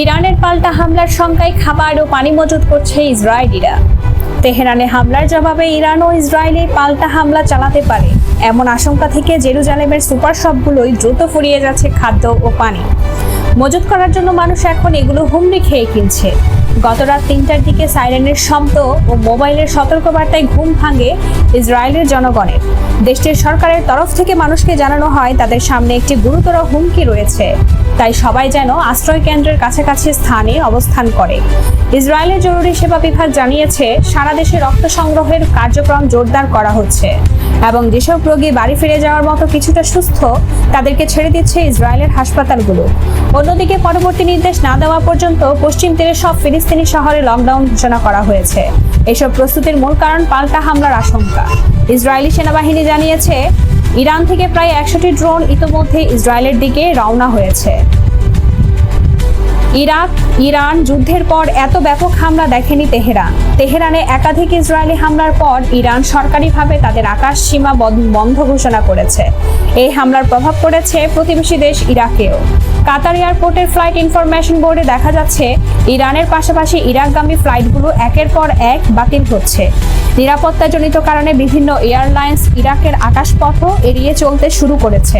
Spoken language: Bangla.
ইরানের পাল্টা হামলার শঙ্কায় খাবার ও পানি মজুত করছে ইসরায়েলিরা। তেহরানে হামলার জবাবে ইরান ও ইসরায়েলে পাল্টা হামলা চালাতে পারে। এমন আশঙ্কা থেকে জেরুজালেমের সুপার শপগুলোই দ্রুত ফুরিয়ে যাচ্ছে খাদ্য ও পানি। মজুত করার জন্য মানুষ এখন এগুলো হুমড়ি খেয়ে কিনছে। গত রাত তিনটার দিকে সাইরেনের শব্দ ও মোবাইলের সতর্কবার্তায় ঘুম ভাঙে ইসরায়েলের জনগণের। দেশটির সরকারের তরফ থেকে মানুষকে জানানো হয়, তাদের সামনে একটি গুরুতর হুমকি রয়েছে। তাই সবাই যেন আশ্রয় কেন্দ্রের কাছাকাছি স্থানে অবস্থান করে। ইসরায়েলের জরুরি সেবা বিভাগ জানিয়েছে, সারা দেশে রক্ত সংগ্রহের কার্যক্রম জোরদার করা হচ্ছে এবং যেসব রোগী বাড়ি ফিরে যাওয়ার মতো কিছুটা সুস্থ, তাদেরকে ছেড়ে দিচ্ছে ইসরায়েলের হাসপাতালগুলো। অন্যদিকে পরবর্তী নির্দেশ না দেওয়া পর্যন্ত পশ্চিম তীরের সব ফিলিস্তিনি শহরে লকডাউন ঘোষণা করা হয়েছে। এসব প্রস্তুতির মূল কারণ পাল্টা হামলার আশঙ্কা। ইসরায়েলি সেনাবাহিনী জানিয়েছে, ইরান থেকে প্রায় একশোটি ড্রোন ইতোমধ্যে ইসরায়েলের দিকে রওনা হয়েছে। ইরাক, ইরান যুদ্ধের পর এত ব্যাপক হামলা দেখেনি তেহরান। তেহরানে একাধিক ইসরায়েলি হামলার পর ইরান সরকারিভাবে তাদের আকাশ সীমা বন্ধ ঘোষণা করেছে। এই হামলার প্রভাব পড়েছে প্রতিবেশী দেশ ইরাকেও। কাতার এয়ারপোর্টের ফ্লাইট ইনফরমেশন বোর্ডে দেখা যাচ্ছে, ইরানের পাশাপাশি ইরাকগামী ফ্লাইটগুলো একের পর এক বাতিল হচ্ছে। নিরাপত্তাজনিত কারণে বিভিন্ন এয়ারলাইন্স ইরাকের আকাশপথও এড়িয়ে চলতে শুরু করেছে।